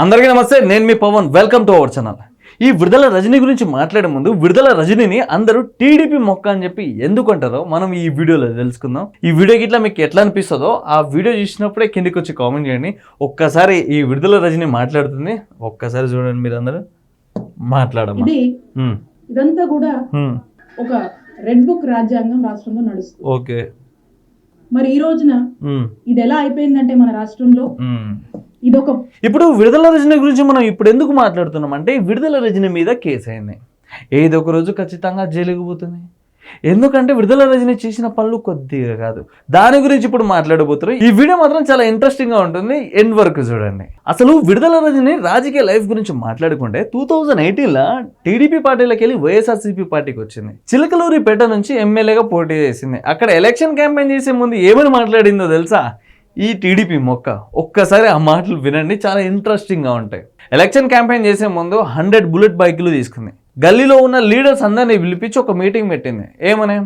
అందరికీ నమస్తే నేను మీ Pavan. Welcome to our channel ఈ విడుదల రజనీ గురించి మాట్లాడే ముందు విడుదల రజనీని అందరూ టీడీపీ మొక్క అని చెప్పి ఎందుకు అంటారో మనం ఈ వీడియోలో తెలుసుకుందాం. ఈ వీడియోకి ఇట్లా మీకు ఎట్లా అనిపిస్తుందో ఆ వీడియో చూసినప్పుడే కిందికి వచ్చి కామెంట్ చేయండి. ఒక్కసారి ఈ విడుదల రజనీ మాట్లాడుతుంది. ఒక్కసారి చూడండి మీరు అందరూ మాట్లాడమ్మా ఇదంతా కూడా ఒక రెడ్ బుక్ రాజ్యాంగం రాష్ట్రంలో నడుస్తుంది. ఓకే. మరి ఈ రోజున ఇది ఎలా అయిపోయిందంటే మన రాష్ట్రంలో? ఉమ్. ఇది ఒక ఇప్పుడు విడుదల రజనీ గురించి మనం ఇప్పుడు ఎందుకు మాట్లాడుతున్నాం అంటే విడుదల రజనీ మీద కేసు అయింది ఏదో ఒక రోజు ఖచ్చితంగా జైలుకు పోతుంది. ఎందుకంటే విడుదల రజనీ చేసిన పనులు కొద్దిగా కాదు. దాని గురించి ఇప్పుడు మాట్లాడబోతున్నారు. ఈ వీడియో మాత్రం చాలా ఇంట్రెస్టింగ్గా ఉంటుంది. ఎండ్ వరకు చూడండి. అసలు విడుదల రజనీ రాజకీయ లైఫ్ గురించి మాట్లాడుకుంటే టూ థౌజండ్ ఎయిటీన్లో టీడీపీ పార్టీలోకి వెళ్ళి వైఎస్ఆర్సీపీ పార్టీకి వచ్చింది. చిలకలూరిపేట నుంచి ఎమ్మెల్యేగా పోటీ చేసింది. అక్కడ ఎలక్షన్ క్యాంపెయిన్ చేసే ముందు ఏమని మాట్లాడిందో తెలుసా? ఈ టీడీపీ మొక్క. ఒక్కసారి ఆ మాటలు వినండి. చాలా ఇంట్రెస్టింగ్గా ఉంటాయి. ఎలక్షన్ క్యాంపెయిన్ చేసే ముందు హండ్రెడ్ బుల్లెట్ బైక్లు తీసుకుంది. గల్లీలో ఉన్న లీడర్స్ అందరినీ పిలిపించి ఒక మీటింగ్ పెట్టింది. ఏమని?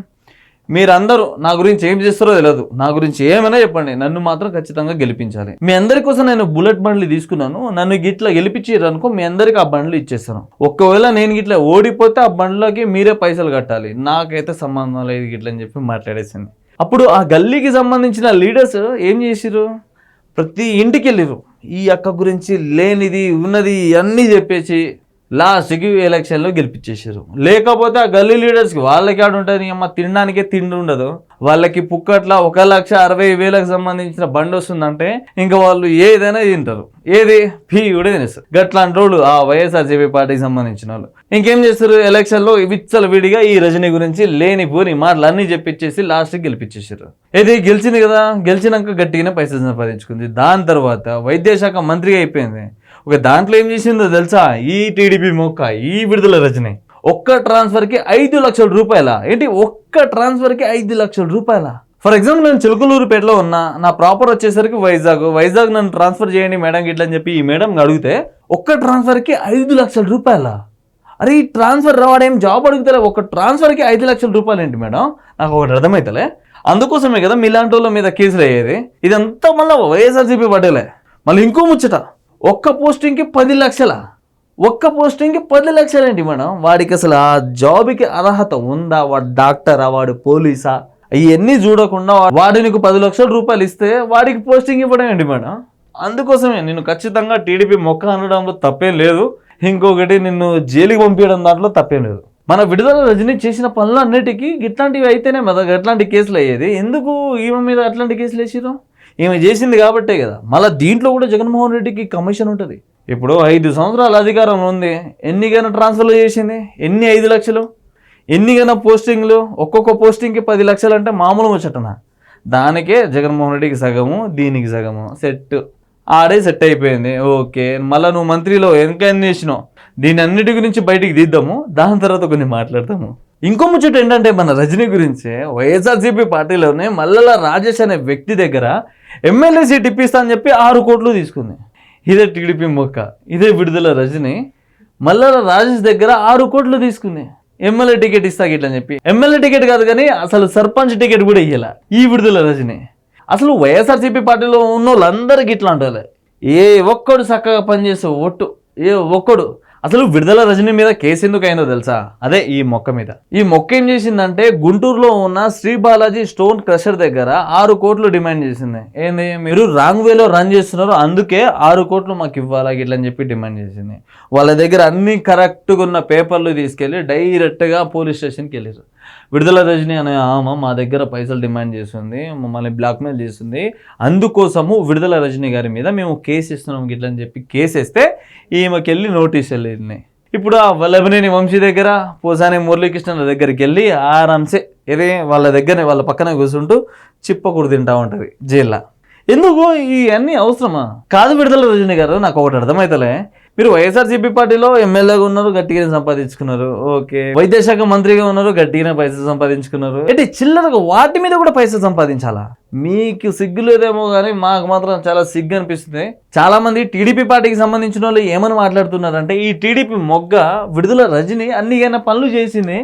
మీరందరూ నా గురించి ఏం చేస్తారో తెలియదు నా గురించి ఏమైనా చెప్పండి. నన్ను మాత్రం ఖచ్చితంగా గెలిపించాలి. మీ అందరి కోసం నేను బుల్లెట్ బండ్లు తీసుకున్నాను. నన్ను గిట్లా గెలిపించారు అనుకో మీ అందరికి ఆ బండ్లు ఇచ్చేస్తాను. ఒకవేళ నేను గిట్లా ఓడిపోతే ఆ బండ్లకి మీరే పైసలు కట్టాలి. నాకైతే సంబంధం లేదు గిట్ల అని చెప్పి మాట్లాడేసింది. అప్పుడు ఆ గల్లీకి సంబంధించిన లీడర్స్ ఏం చేసిరు ప్రతి ఇంటికి వెళ్ళిరు ఈ అక్క గురించి లేనిది ఉన్నది అన్నీ చెప్పేసి లాస్ట్కి ఎలక్షన్లో గెలిపించేశారు లేకపోతే ఆ గల్లీ లీడర్స్కి వాళ్ళకి ఆడ ఉంటుంది అమ్మ తినడానికే తిండి ఉండదు. వాళ్ళకి పుక్కట్ల ఒక లక్ష అరవై వేలకు సంబంధించిన బండి వస్తుందంటే ఇంకా వాళ్ళు ఏదైనా తింటారు. ఏది? ఫీ కూడా తినేస్తారు. గట్లాంటి రోడ్లు ఆ వైఎస్ఆర్సీపీ పార్టీకి సంబంధించిన వాళ్ళు. ఇంకేం చేస్తారు? ఎలక్షన్లో విచ్చల విడిగా ఈ రజనీ గురించి లేని పోని మాటలు అన్ని చెప్పించేసి లాస్ట్కి గెలిపించేశారు ఇది గెలిచింది కదా. గెలిచినాక గట్టిగానే పైసలు సంపాదించుకుంది. దాని తర్వాత వైద్యశాఖ మంత్రిగా అయిపోయింది. ఒక దాంట్లో ఏం చేసిందో తెలుసా? ఈ టీడీపీ మొక్క ఈ విడుదల రజని. ఒక్క ట్రాన్స్ఫర్కి ఐదు లక్షల రూపాయల? ఏంటి ఒక్క ట్రాన్స్ఫర్కి ఐదు లక్షల రూపాయల? ఫర్ ఎగ్జాంపుల్ నేను చిలుకలూరుపేటలో ఉన్నా నా ప్రాపర్ వచ్చేసరికి వైజాగ్ వైజాగ్ నన్ను ట్రాన్స్ఫర్ చేయండి మేడం గిట్ల అని చెప్పి ఈ మేడం అడిగితే ఒక్క ట్రాన్స్ఫర్కి ఐదు లక్షల రూపాయల? అరే ఈ ట్రాన్స్ఫర్ రావడం జాబ్ అడుగుతలే? ఒక ట్రాన్స్ఫర్కి ఐదు లక్షల రూపాయలు ఏంటి మేడం? నాకు ఒకటి అర్థమవుతలే అందుకోసమే కదా మీలాంటి వాళ్ళ మీద కేసులు అయ్యేది. ఇదంతా మళ్ళీ వైఎస్ఆర్సీపీ పట్టేలే మళ్ళీ ఇంకో ముచ్చట. ఒక్క పోస్టింగ్కి పది లక్షల? ఒక్క పోస్టింగ్కి పది లక్షలేంటి మేడం? వాడికి అసలు ఆ జాబ్కి అర్హత ఉందా? వాడు డాక్టరా? వాడు పోలీసా? ఇవన్నీ చూడకుండా వాడు నీకు పది లక్షల రూపాయలు ఇస్తే వాడికి పోస్టింగ్ ఇవ్వడం ఏంటి మేడం? అందుకోసమే నేను ఖచ్చితంగా టీడీపీ మొక్క అనడంలో తప్పేం లేదు. ఇంకొకటి నిన్ను జైలుకి పంపించడం దాంట్లో తప్పేం లేదు. మన విడుదల రజనీ చేసిన పనులు అన్నిటికీ ఇట్లాంటివి అయితేనే కదా ఎట్లాంటి కేసులు అయ్యేది. ఎందుకు ఈమె మీద అట్లాంటి కేసులు వేసిరు ఈమె చేసింది కాబట్టే కదా. మళ్ళీ దీంట్లో కూడా జగన్మోహన్ రెడ్డికి కమిషన్ ఉంటుంది. ఇప్పుడు ఐదు సంవత్సరాల అధికారం ఉంది. ఎన్నికైనా ట్రాన్స్ఫర్లు చేసింది? ఎన్ని ఐదు లక్షలు? ఎన్నికైనా పోస్టింగ్లు? ఒక్కొక్క పోస్టింగ్కి పది లక్షలు అంటే మామూలు ముచ్చటనా? దానికే జగన్మోహన్ రెడ్డికి సగము దీనికి సగము. సెట్ ఆడే సెట్ అయిపోయింది. ఓకే. మళ్ళీ నువ్వు మంత్రిలో ఎంకైనా చేసినావు. దీని అన్నిటి గురించి బయటికి తీద్దాము దాని తర్వాత కొన్ని మాట్లాడతాము. ఇంకో ముచ్చట ఏంటంటే మన రజనీ గురించి వైఎస్ఆర్సీపీ పార్టీలోనే మల్లల రాజేష్ అనే వ్యక్తి దగ్గర ఎమ్మెల్యే సీట్ ఇప్పిస్తా అని చెప్పి ఆరు కోట్లు తీసుకుంది. ఇదే టీడీపీ మొక్క ఇదే విడుదల రజని. మల్లల రాజేష్ దగ్గర ఆరు కోట్లు తీసుకుంది. ఎమ్మెల్యే టికెట్ ఇస్తా గిట్ల అని చెప్పి. ఎమ్మెల్యే టికెట్ కాదు కానీ అసలు సర్పంచ్ టికెట్ కూడా ఇయ్యాల. ఈ విడుదల రజని. అసలు వైఎస్ఆర్సీపీ పార్టీలో ఉన్న వాళ్ళందరికీ ఇట్లా ఉండాలి ఏ ఒక్కడు చక్కగా పనిచేసే ఒట్టు ఏ ఒక్కడు అసలు విడుదల రజని మీద కేసు ఎందుకు అయిందో తెలుసా? అదే ఈ మొక్క మీద. ఈ మొక్క ఏం చేసిందంటే గుంటూరులో ఉన్న శ్రీ బాలాజీ స్టోన్ క్రషర్ దగ్గర ఆరు కోట్లు డిమాండ్ చేసింది. ఏంది? మీరు రాంగ్ వేలో రన్ చేస్తున్నారు అందుకే ఆరు కోట్లు మాకు ఇవ్వాలా ఇట్లని చెప్పి డిమాండ్ చేసింది. వాళ్ళ దగ్గర అన్ని కరెక్ట్గా ఉన్న పేపర్లు తీసుకెళ్ళి డైరెక్ట్గా పోలీస్ స్టేషన్కి వెళ్ళారు విడుదల రజని అనే ఆమె మా దగ్గర పైసలు డిమాండ్ చేస్తుంది మమ్మల్ని బ్లాక్మెయిల్ చేస్తుంది. అందుకోసము విడుదల రజని గారి మీద మేము కేసు ఇస్తున్నాం గిట్ల అని చెప్పి కేసు వేస్తే ఈమెకి వెళ్ళి నోటీస్ వెళ్ళినాయి ఇప్పుడు ఆ వల్లభనేని వంశీ దగ్గర పోసాని మురళీకృష్ణుల దగ్గరికి వెళ్ళి ఆరాంసే ఇదే వాళ్ళ దగ్గరనే వాళ్ళ పక్కన కూర్చుంటూ చిప్పకూడు తింటా ఉంటుంది జైల్లో. ఎందుకు ఇవన్నీ అవసరమా? కాదు విడుదల రజని గారు నాకు ఒకటి అర్థమైతలే. మీరు వైఎస్ఆర్సీపీ పార్టీలో ఎమ్మెల్యేగా ఉన్నారు గట్టిగానే సంపాదించుకున్నారు. ఓకే. వైద్య శాఖ మంత్రిగా ఉన్నారు గట్టిగానే పైసలు సంపాదించుకున్నారు. అంటే చిల్లరగా వాటి మీద కూడా పైసలు సంపాదించాలా? మీకు సిగ్గు లేదేమో కానీ మాకు మాత్రం చాలా సిగ్గు అనిపిస్తుంది. చాలా మంది టీడీపీ పార్టీకి సంబంధించిన వాళ్ళు ఏమని మాట్లాడుతున్నారంటే ఈ టీడీపీ మొగ్గ విడుదల రజని అన్ని పనులు చేసింది.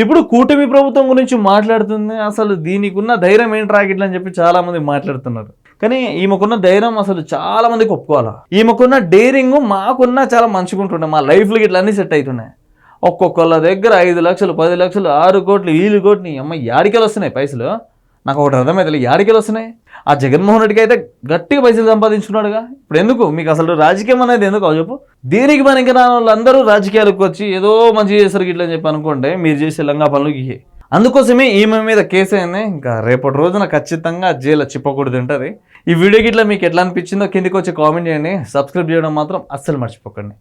ఇప్పుడు కూటమి ప్రభుత్వం గురించి మాట్లాడుతుంది. అసలు దీనికి ఉన్న ధైర్యం ఏంటి రాకిట్లని చెప్పి చాలా మంది మాట్లాడుతున్నారు. కానీ ఈమెకున్న ధైర్యం అసలు చాలా మందికి ఒప్పుకోవాలి. ఈమెకున్న డేరింగ్ మాకున్న చాలా మంచిగా ఉంటుండే మా లైఫ్లో ఇట్లా అన్నీ సెట్ అవుతున్నాయి ఒక్కొక్కళ్ళ దగ్గర ఐదు లక్షలు పది లక్షలు ఆరు కోట్లు వీలు కోట్లు. అమ్మ యాడికెళ్ళి వస్తున్నాయి పైసలు? నాకు ఒకటి అర్థమైతే యాడికెళ్ళి వస్తున్నాయి? ఆ జగన్మోహన్ రెడ్డికి అయితే గట్టిగా పైసలు సంపాదించుకున్నాడుగా? ఇప్పుడు ఎందుకు? మీకు అసలు రాజకీయం అనేది ఎందుకు చెప్పు. దీనికి పనికి రాని వాళ్ళందరూ రాజకీయాలకు వచ్చి ఏదో మంచి చేస్తారు ఇట్లా అని చెప్పి అనుకోండి మీరు చేసే లంగా పనులు ఇయ్యే. అందుకోసమే ఈమె మీద కేసు అయింది. ఇంకా రేపటి రోజున ఖచ్చితంగా జైలు చిప్పకూడదు ఉంటుంది ఈ వీడియో గిట్ల మీకు ఎట్లా అనిపించిందో కిందికి వచ్చి కామెంట్ చేయండి. సబ్స్క్రైబ్ చేయడం మాత్రం అస్సలు మర్చిపోకండి.